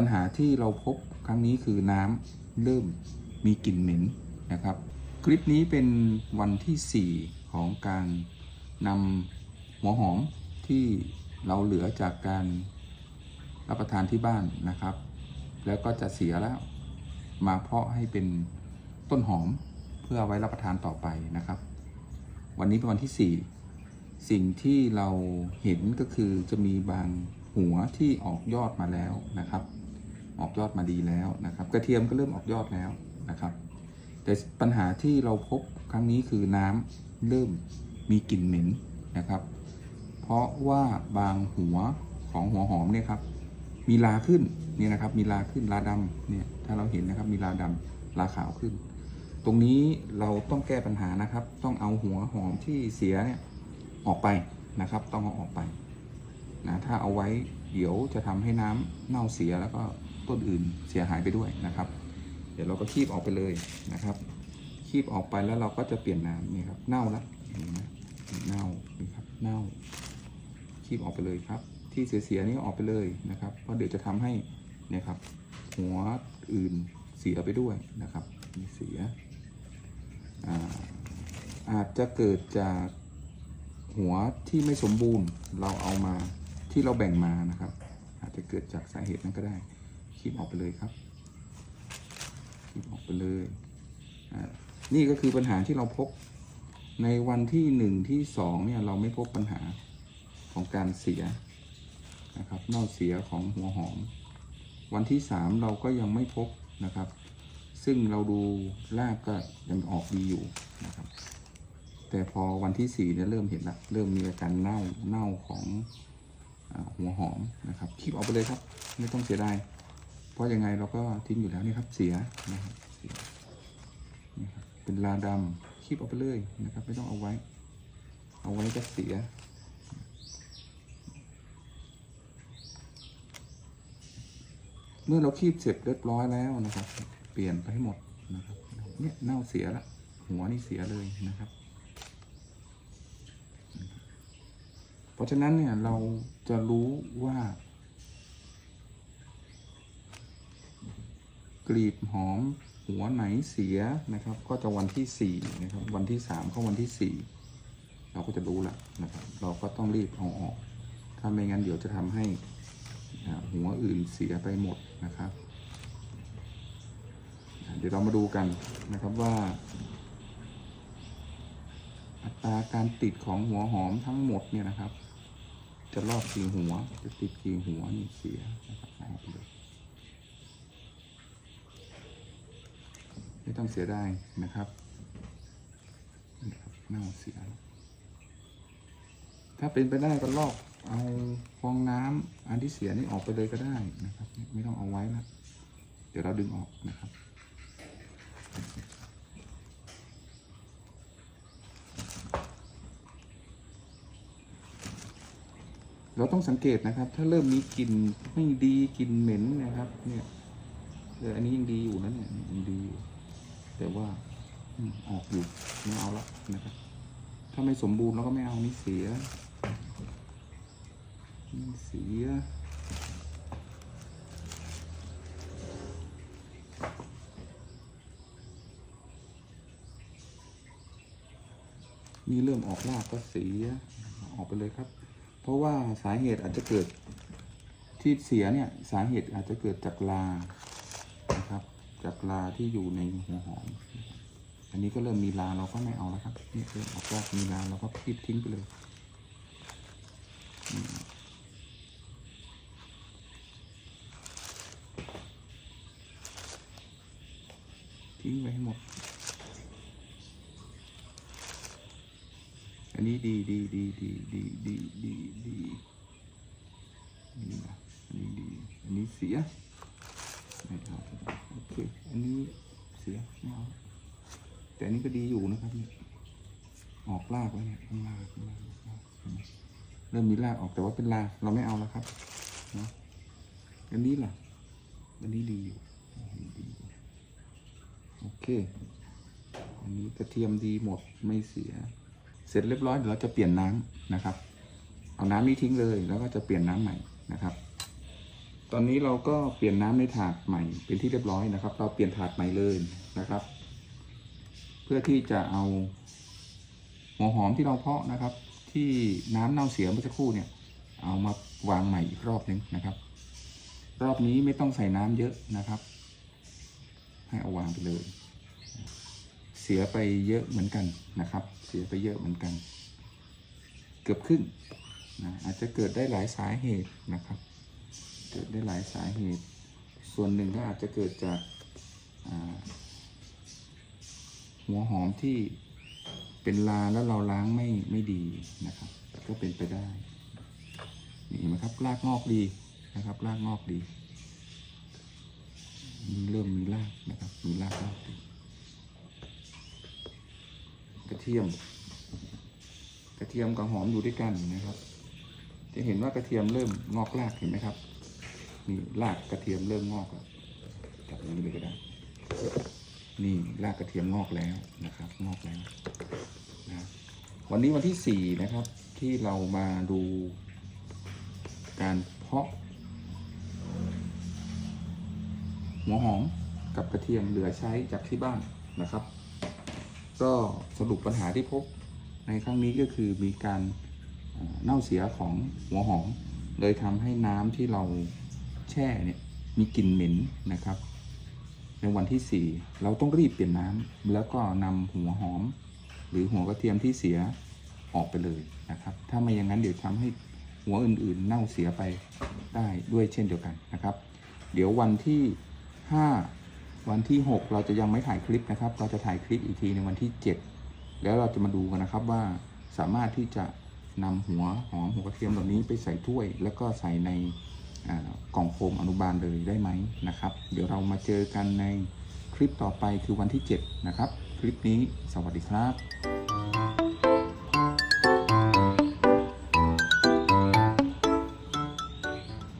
ปัญหาที่เราพบครั้งนี้คือน้ำเริ่มมีกลิ่นเหม็นนะครับ คลิปนี้เป็นวันที่ 4 ของการนำหัวหอมที่เราเหลือจากการรับประทานที่บ้านนะครับ แล้วก็จะเสียแล้วมาเพาะให้เป็นต้นหอมเพื่อไว้รับประทานต่อไปนะครับ วันนี้เป็นวันที่ 4 สิ่งที่เราเห็นก็คือจะมีบางหัวที่ออกยอดมาแล้วนะครับ ออกยอดมาดีแล้วนะครับ กระเทียมก็เริ่มออกยอดแล้วนะครับ แต่ปัญหาที่เราพบครั้งนี้คือน้ำเริ่มมีกลิ่นเหม็นนะครับ เพราะว่าบางหัวของหัวหอมเนี่ยครับมีลาขึ้นเนี่ยนะครับมีลาขึ้นลาดำเนี่ยถ้าเราเห็นนะครับมีลาดำลาขาวขึ้น ตรงนี้เราต้องแก้ปัญหานะครับ ต้องเอาหัวหอมที่เสียเนี่ยออกไปนะครับ ต้องเอาออกไปนะถ้าเอาไว้เดี๋ยวจะทำให้น้ำเน่าเสียแล้วก็ ต้นอื่นเสียหายไปด้วยนะครับ เดี๋ยวเราก็คีบออกไปเลยนะครับ คีบออกไปแล้วเราก็จะเปลี่ยนน้ำนี่ครับเน่าแล้วเห็นไหมเน่านี่ครับเน่า คีบออกไปเลยครับ ที่เสียๆนี่ออกไปเลยนะครับ เพราะเดี๋ยวจะทำให้เนี่ยครับ หัวอื่นเสียไปด้วยนะครับมีเสียอาอาจจะเกิดจากหัวที่ไม่สมบูรณ์เราเอามาที่เราแบ่งมานะครับ อาจจะเกิดจากสาเหตุนั้นก็ได้ คีบออกไปเลยครับคีบออกไปเลยอ่านี่ก็คือปัญหาที่เราพบในวันที่หนึ่งที่สองเนี่ยเราไม่พบปัญหาของการเสียนะครับเน่าเสียของหัวหอม วันที่สามเราก็ยังไม่พบนะครับ ซึ่งเราดูรากก็ยังออกดีอยู่นะครับ แต่พอวันที่สี่เนี่ยเริ่มเห็นละเริ่มมีอาการเน่าเน่าของอหัวหอมนะครับคีบออกไปเลยครับ ไม่ต้องเสียดาย เพราะยังไงเราก็ทิ้งอยู่แล้วนี่ครับเสียนะครับเสียนี่ครับเป็นลาดำคีบออกไปเลยนะครับ ไม่ต้องเอาไว้ เอาไว้ก็เสียเมื่อเราคีบเสร็จเรียบร้อยแล้วนะครับ เปลี่ยนไปให้หมดนะครับ เนี่ยเน่าเสียละ หัวนี่เสียเลยนะครับ เพราะฉะนั้นเนี่ยเราจะรู้ว่า กลีบหอมหัวไหนเสียนะครับ ก็จะวันที่สี่นะครับวันที่สามก็วันที่สี่เราก็จะรู้ละนะครับ เราก็ต้องรีบเอาออก ถ้าไม่งั้นเดี๋ยวจะทำให้หัวอื่นเสียไปหมดนะครับ เดี๋ยวเรามาดูกันนะครับว่า อัตราการติดของหัวหอมทั้งหมดเนี่ยนะครับ จะรอบกี่หัวจะติดกี่หัวนี่เสียนะครับเอา ไม่ต้องเสียดายนะครับนี่ครับเน่าเสีย ถ้าเป็นไปได้ก็ลอกเอาฟองน้ำอันที่เสียนี่ออกไปเลยก็ได้นะครับ ไม่ต้องเอาไว้นะเดี๋ยวเราดึงออกนะครับเราต้องสังเกตนะครับ ถ้าเริ่มมีกลิ่นไม่ดีกลิ่นเหม็นนะครับ เนี่ยเอออันนี้ยังดีอยู่นะเนี่ยยังดีอยู่ แต่ว่าออกอยู่ไม่เอาละนะครับ ถ้าไม่สมบูรณ์เราก็ไม่เอานี่เสียนี่เสียนี่เริ่มออกรากก็เสียออกไปเลยครับ เพราะว่าสาเหตุอาจจะเกิดที่เสียเนี่ยสาเหตุอาจจะเกิดจากลา จากลาที่อยู่ในหัวหอม อันนี้ก็เริ่มมีลาเราก็ไม่เอาแล้วครับนี่เริ่มออกรากมีลาเราก็คีบทิ้งไปเลยทิ้งไปให้หมด อันนี้ดีดีดีดีดีดีดีดีนี่นะอันนี้ดี อันนี้เสีย อันนี้เสียไม่เอาแต่อันนี้ก็ดีอยู่นะครับนี่ออกรากแล้วเนี่ยข้างล่างข้างล่างเห็นไหมเริ่มมีรากออกแต่ว่าเป็นราเราไม่เอาแล้วครับนะอันนี้ล่ะอันนี้ดีอยู่อันนี้ดีอยู่โอเค อันนี้กระเทียมดีหมดไม่เสีย เสร็จเรียบร้อยเดี๋ยวเราจะเปลี่ยนน้ำนะครับ เอาน้ำนี้ทิ้งเลยแล้วก็จะเปลี่ยนน้ำใหม่นะครับ ตอนนี้เราก็เปลี่ยนน้ำในถาดใหม่เป็นที่เรียบร้อยนะครับ เราเปลี่ยนถาดใหม่เลยนะครับ เพื่อที่จะเอาหัวหอมที่เราเพาะนะครับ ที่น้ำเน่าเสียเมื่อสักครู่เนี่ย เอามาวางใหม่อีกรอบนึงนะครับ รอบนี้ไม่ต้องใส่น้ำเยอะนะครับ ให้เอาวางไปเลย เสียไปเยอะเหมือนกันนะครับ เสียไปเยอะเหมือนกัน เกือบครึ่งนะอาจจะเกิดได้หลายสาเหตุนะครับ เกิดได้หลายสาเหตุ ส่วนหนึ่งก็อาจจะเกิดจากาหัวหอมที่เป็นลาแล้วเราล้างไม่ไม่ดีนะครับ ก็เป็นไปได้นี่เห็นไหมครับรากงอกดีนะครับรากงอกดีมีเริ่มมีรากนะครับมีรากงอกดีกระเทียม กระเทียมกับหอมอยู่ด้วยกันนะครับ จะเห็นว่ากระเทียมเริ่มงอกรากเห็นไหมครับ นี่รากกระเทียมเริ่มงอกแล้วจับอย่างนี้เลยก็ได้ นี่รากกระเทียมงอกแล้วนะครับ งอกแล้วนะวันนี้วันที่สี่นะครับ ที่เรามาดูการเพาะ หัวหอมกับกระเทียมเหลือใช้จากที่บ้านนะครับ ก็สรุปปัญหาที่พบในครั้งนี้ก็คือมีการเน่าเสียของหัวหอม เลยทำให้น้ำที่เรา แช่เนี่ยมีกลิ่นเหม็นนะครับ ในวันที่ 4 เราต้องรีบเปลี่ยนน้ำแล้วก็นำหัวหอม หรือหัวกระเทียมที่เสียออกไปเลยนะครับ ถ้าไม่อย่างนั้นเดี๋ยวทำให้หัวอื่นๆ เน่าเสียไปได้ด้วยเช่นเดียวกันนะครับ เดี๋ยววันที่ 5 วันที่ 6 เราจะยังไม่ถ่ายคลิปนะครับ เราจะถ่ายคลิปอีกทีในวันที่ 7 แล้วเราจะมาดูกันนะครับว่าสามารถที่จะนำหัวหอมหัวกระเทียมเหล่านี้ไปใส่ถ้วย แล้วก็ใส่ใน กล่องโฟมอนุบาลเลยได้ไหมนะครับ เดี๋ยวเรามาเจอกันในคลิปต่อไปคือวันที่ 7 นะครับ คลิปนี้สวัสดีครับ